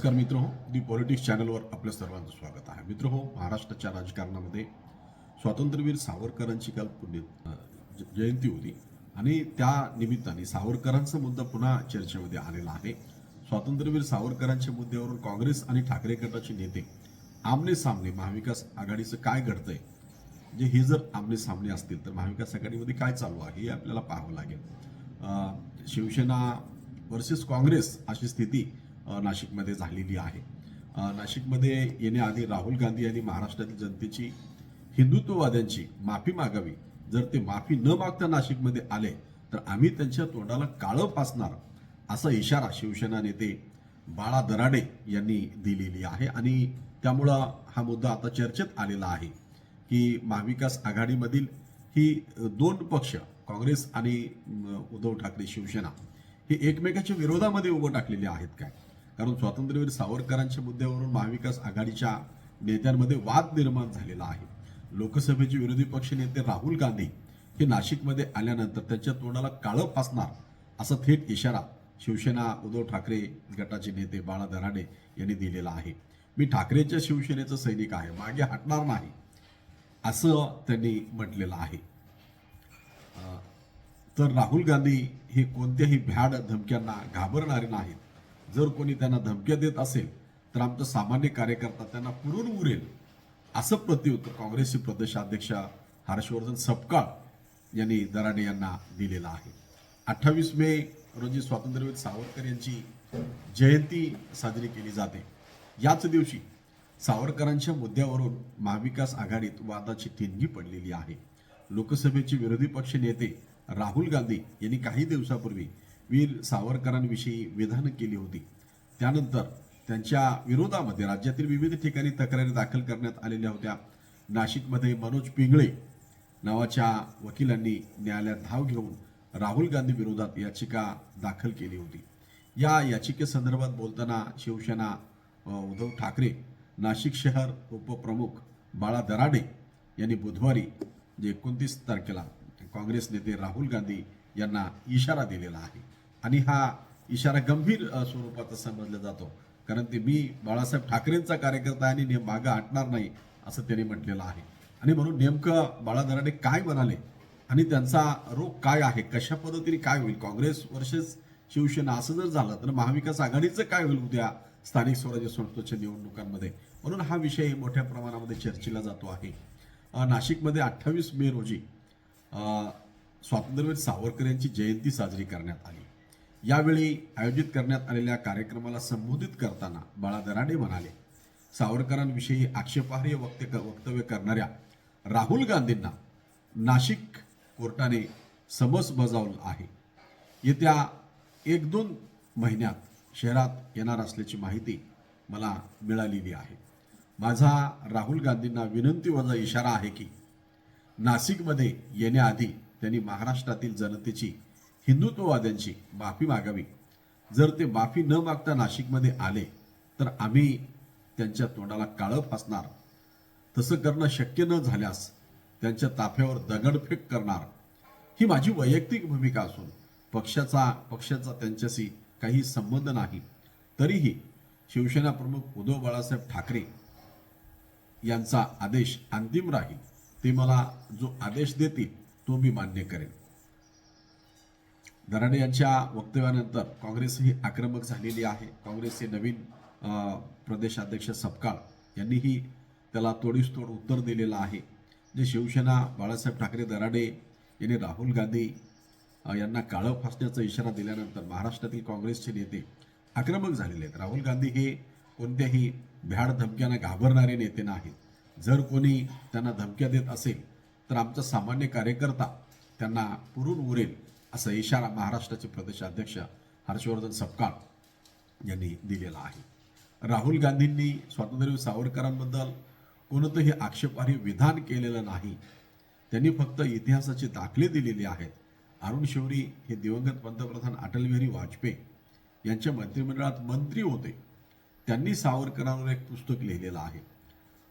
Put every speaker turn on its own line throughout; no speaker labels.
नमस्कार मित्र हो दी पॉलिटिक्स चॅनलवर आपल्या सर्वांचं स्वागत आहे. मित्र हो महाराष्ट्राच्या राजकारणामध्ये स्वातंत्र्यवीर सावरकरांची काल पुण्य जयंती होती आणि त्या निमित्ताने सावरकरांचा मुद्दा पुन्हा चर्चेमध्ये आलेला आहे. स्वातंत्र्यवीर सावरकरांच्या मुद्द्यावरून काँग्रेस आणि ठाकरे गटाचे नेते आमने सामने महाविकास आघाडीचं काय घडतंय जे हे जर आमने सामने असतील तर महाविकास आघाडीमध्ये काय चालू आहे हे आपल्याला पाहावं लागेल. शिवसेना वर्सेस काँग्रेस अशी स्थिती नाशिकमध्ये झालेली आहे. नाशिकमध्ये येण्याआधी राहुल गांधी यांनी महाराष्ट्रातील जनतेची हिंदुत्ववाद्यांची माफी मागावी. जर ते माफी न मागता नाशिकमध्ये आले तर आम्ही त्यांच्या तोंडाला काळं फासणार असा इशारा शिवसेना नेते बाळा दराडे यांनी दिलेली आहे. आणि त्यामुळं हा मुद्दा आता चर्चेत आलेला आहे की महाविकास आघाडीमधील ही दोन पक्ष काँग्रेस आणि उद्धव ठाकरे शिवसेना हे एकमेकाच्या विरोधामध्ये उभं टाकलेले आहेत काय? कारण स्वातंत्र्यवीर सावरकरांच्या मुद्द्यावरून महाविकास आघाडीच्या नेत्यांमध्ये वाद निर्माण झालेला आहे. लोकसभेचे विरोधी पक्षनेते राहुल गांधी हे नाशिकमध्ये आल्यानंतर त्यांच्या तोंडाला काळं फासणार असा थेट इशारा शिवसेना उद्धव ठाकरे गटाचे नेते बाळा दराडे यांनी दिलेला आहे. मी ठाकरेच्या शिवसेनेचं सैनिक आहे. मागे हटणार नाही असं त्यांनी म्हटलेलं आहे. तर राहुल गांधी हे कोणत्याही भ्याड धमक्यांना घाबरणारे नाहीत. जर कोणी त्यांना धमक्या देत असेल तर आमचा सामान्य कार्यकर्ता त्यांना पुरून उरेल असं प्रत्युत्तर काँग्रेसचे प्रदेशाध्यक्ष हर्षवर्धन सपकाळ यांनी दराडे यांना दिलेलं आहे. अठ्ठावीस मे रोजी स्वातंत्र्यवीर सावरकर यांची जयंती साजरी केली जाते. याच दिवशी सावरकरांच्या मुद्द्यावरून महाविकास आघाडीत वादाची ठिणगी पडलेली आहे. लोकसभेचे विरोधी पक्ष नेते राहुल गांधी यांनी काही दिवसापूर्वी वीर सावरकरांविषयी विधान केली होती. त्यानंतर त्यांच्या विरोधामध्ये राज्यातील विविध ठिकाणी तक्रारी दाखल करण्यात आलेल्या होत्या. नाशिकमध्ये मनोज पिंगळे नावाच्या वकिलांनी न्यायालयात धाव घेऊन राहुल गांधी विरोधात याचिका दाखल केली होती. या याचिकेसंदर्भात बोलताना शिवसेना उद्धव ठाकरे नाशिक शहर उपप्रमुख बाळा दराडे यांनी बुधवारी जे एकोणतीस तारखेला काँग्रेस नेते राहुल गांधी यांना इशारा दिलेला आहे. आणि हा इशारा गंभीर स्वरूपाचा समजला जातो. कारण ते मी बाळासाहेब ठाकरेंचा कार्यकर्ता आणि नेम मागं हटणार नाही असं त्यांनी म्हटलेलं आहे. आणि म्हणून नेमकं बाळा दराडे काय म्हणाले आणि त्यांचा रोग काय आहे कशा पद्धतीने काय होईल? काँग्रेस वर्सेस शिवसेना असं जर झालं तर महाविकास आघाडीचं काय होईल उद्या स्थानिक स्वराज्य संस्थेच्या निवडणुकांमध्ये? म्हणून हा विषय मोठ्या प्रमाणामध्ये चर्चेला जातो आहे. नाशिकमध्ये अठ्ठावीस मे रोजी स्वातंत्र्यवीर सावरकर यांची जयंती साजरी करण्यात आली. यावेळी आयोजित करण्यात आलेल्या कार्यक्रमाला संबोधित करताना बाळा दराडे म्हणाले सावरकरांविषयी आक्षेपार्ह वक्ते वक्तव्य करणाऱ्या राहुल गांधींना नाशिक कोर्टाने समस बजावलं आहे. येत्या एक दोन महिन्यात शहरात येणार असल्याची माहिती मला मिळालेली आहे. माझा राहुल गांधींना विनंती वजा इशारा आहे की नाशिकमध्ये येण्याआधी त्यांनी महाराष्ट्रातील जनतेची हिंदुत्ववाद्यांची माफी मागावी. जर ते माफी न मागता नाशिकमध्ये आले तर आम्ही त्यांच्या तोंडाला काळं फासणार. तसं करणं शक्य न झाल्यास त्यांच्या ताफ्यावर दगडफेक करणार. ही माझी वैयक्तिक भूमिका असून पक्षाचा पक्षाचा त्यांच्याशी काही संबंध नाही. तरीही शिवसेना प्रमुख उद्धव बाळासाहेब ठाकरे यांचा आदेश अंतिम राहील ते मला जो आदेश देतील तो मी मान्य करेन. दराडे यांच्या वक्तव्यानंतर काँग्रेस ही आक्रमक झालेली आहे. काँग्रेसचे नवीन प्रदेशाध्यक्ष सपकाळ यांनीही त्याला तोडीस तोड उत्तर दिलेलं आहे. जे शिवसेना बाळासाहेब ठाकरे दराडे यांनी राहुल गांधी यांना काळं फासण्याचा इशारा दिल्यानंतर महाराष्ट्रातील काँग्रेसचे नेते आक्रमक झालेले आहेत. राहुल गांधी हे कोणत्याही भ्याड धमक्यांना घाबरणारे नेते नाहीत. जर कोणी त्यांना धमक्या देत असेल तर आमचा सामान्य कार्यकर्ता त्यांना पुरून उरेल. असा इशारा महाराष्ट्राचे प्रदेशाध्यक्ष हर्षवर्धन सपकाळ यांनी दिलेला आहे. राहुल गांधींनी स्वातंत्र्य सावरकरांबद्दल कोणतंही आक्षेपार्ह विधान केलेलं नाही. त्यांनी फक्त इतिहासाचे दाखले दिलेले आहेत. अरुण शौरी हे दिवंगत पंतप्रधान अटल बिहारी वाजपेयी यांच्या मंत्रिमंडळात मंत्री होते. त्यांनी सावरकरांवर एक पुस्तक लिहिलेलं आहे.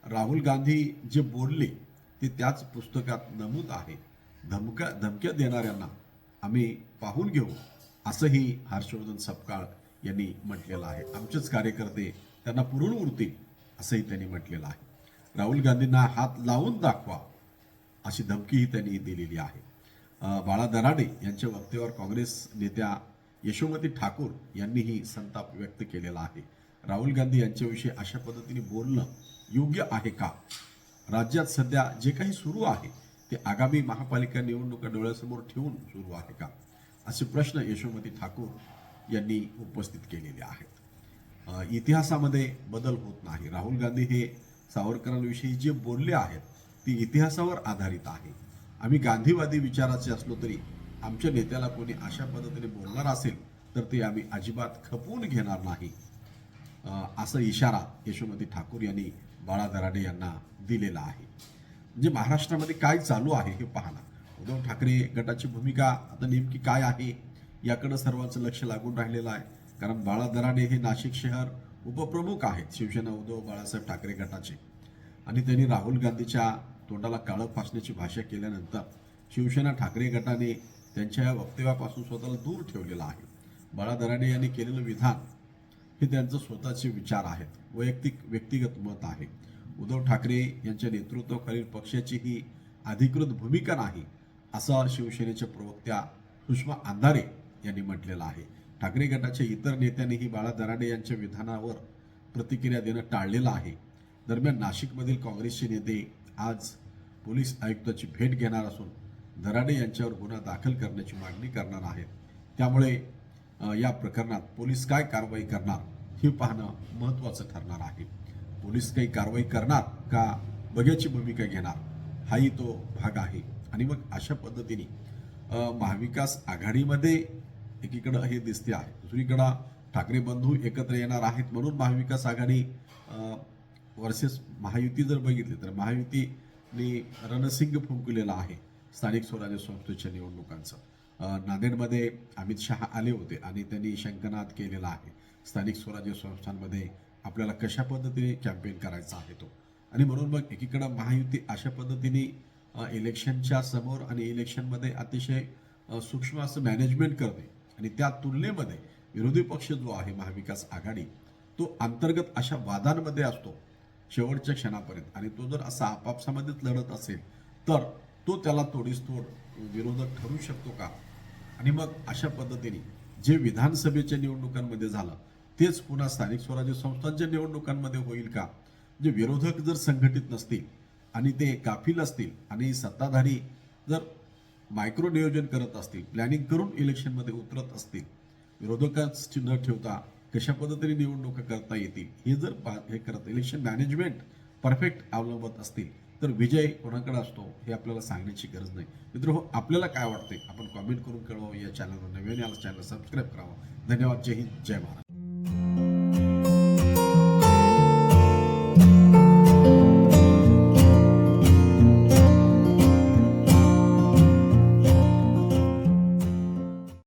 राहुल गांधी जे बोलले ते त्याच पुस्तकात नमूद आहे. धमक्या धमक्या देणाऱ्यांना आम्ही पाहून घेऊ असंही हर्षवर्धन सपकाळ यांनी म्हटलेलं आहे. आमचेच कार्यकर्ते त्यांना पुरून उरतील असंही त्यांनी म्हटलेलं आहे. राहुल गांधींना हात लावून दाखवा अशी धमकीही त्यांनी दिलेली आहे. बाळा दराडे यांच्या वक्तव्यावर काँग्रेस नेत्या यशोमती ठाकूर यांनीही संताप व्यक्त केलेला आहे. राहुल गांधी यांच्याविषयी अशा पद्धतीने बोलणं योग्य आहे का? राज्यात सध्या जे काही सुरू आहे ते आगामी महापालिका निवडणुका डोळ्यासमोर ठेवून सुरू आहे का? असे प्रश्न यशोमती ठाकूर यांनी उपस्थित केलेले आहेत. इतिहासामध्ये बदल होत नाही. राहुल गांधी हे सावरकरांविषयी जे बोलले आहेत ती इतिहासावर आधारित आहे. आम्ही गांधीवादी विचाराचे असलो तरी आमच्या नेत्याला कोणी अशा पद्धतीने बोलणार असेल तर ते आम्ही अजिबात खपवून घेणार नाही. असा इशारा यशोमती ठाकूर यांनी बाळा दराडे यांना दिलेला आहे. म्हणजे महाराष्ट्रामध्ये काय चालू आहे हे पाहणं उद्धव ठाकरे गटाची भूमिका आता नेमकी काय आहे याकडे सर्वांचं लक्ष लागून राहिलेलं आहे. कारण बाळा दराडे हे नाशिक शहर उपप्रमुख आहेत शिवसेना उद्धव बाळासाहेब ठाकरे गटाचे. आणि त्यांनी राहुल गांधीच्या तोंडाला काळं फासण्याची भाषा केल्यानंतर शिवसेना ठाकरे गटाने त्यांच्या या वक्तव्यापासून स्वतःला दूर ठेवलेलं आहे. बाळा दराडे यांनी केलेलं विधान हे त्यांचं स्वतःचे विचार आहेत वैयक्तिक व्यक्तिगत मत आहे. उद्धव ठाकरे यांच्या नेतृत्वाखालील पक्षाची ही अधिकृत भूमिका नाही असं शिवसेनेच्या प्रवक्त्या सुषमा अंधारे यांनी म्हटलेलं आहे. ठाकरे गटाच्या इतर नेत्यांनीही बाळा दराडे यांच्या विधानावर प्रतिक्रिया देणं टाळलेलं आहे. दरम्यान नाशिकमधील काँग्रेसचे नेते आज पोलीस आयुक्ताची भेट घेणार असून दराडे यांच्यावर गुन्हा दाखल करण्याची मागणी करणार आहेत. त्यामुळे या प्रकरणात पोलीस काय कारवाई करणार हे पाहणं महत्त्वाचं ठरणार आहे. पोलीस काही कारवाई करणार का? बघ्याची भूमिका घेणार. हाही तो भाग आहे. आणि मग अशा पद्धतीने महाविकास आघाडीमध्ये एकीकडं हे दिसते आहे. दुसरीकडं ठाकरे बंधू एकत्र येणार आहेत म्हणून महाविकास आघाडी वर्सेस महायुती जर बघितली तर महायुतीने रणसिंग फुंकलेला आहे स्थानिक स्वराज्य संस्थेच्या निवडणुकांचं. नांदेडमध्ये अमित शहा आले होते आणि त्यांनी शंकनाद केलेला आहे. स्थानिक स्वराज्य संस्थांमध्ये आपल्याला कशा पद्धतीने कॅम्पेन करायचा आहे तो? आणि म्हणून मग एकीकडं महायुती अशा पद्धतीने इलेक्शनच्या समोर आणि इलेक्शनमध्ये अतिशय सूक्ष्म असं मॅनेजमेंट करते. आणि त्या तुलनेमध्ये विरोधी पक्ष जो आहे महाविकास आघाडी तो अंतर्गत अशा वादांमध्ये असतो शेवटच्या क्षणापर्यंत. आणि तो जर असा आपापसामध्येच लढत असेल तर तो त्याला तोडीस तोड विरोधक ठरू शकतो का? आणि मग अशा पद्धतीने जे विधानसभेच्या निवडणुकांमध्ये झालं तेच पुन्हा स्थानिक स्वराज्य संस्थांच्या निवडणुकांमध्ये होईल का? जे विरोधक जर संघटित नसतील आणि ते काफील असतील आणि सत्ताधारी जर मायक्रो नियोजन करत असतील प्लॅनिंग करून इलेक्शनमध्ये उतरत असतील विरोधकाच न ठेवता कशा पद्धतीने निवडणुका करता येतील? हे जर पा- हे करत इलेक्शन मॅनेजमेंट परफेक्ट अवलंबत असतील तर विजय कोणाकडे असतो हे आपल्याला सांगण्याची गरज नाही. मित्र हो आपल्याला काय वाटते आपण कॉमेंट करून कळवावं या चॅनलवर नवीन याला चॅनल सबस्क्राईब करावं. धन्यवाद. जय हिंद. जय महाराज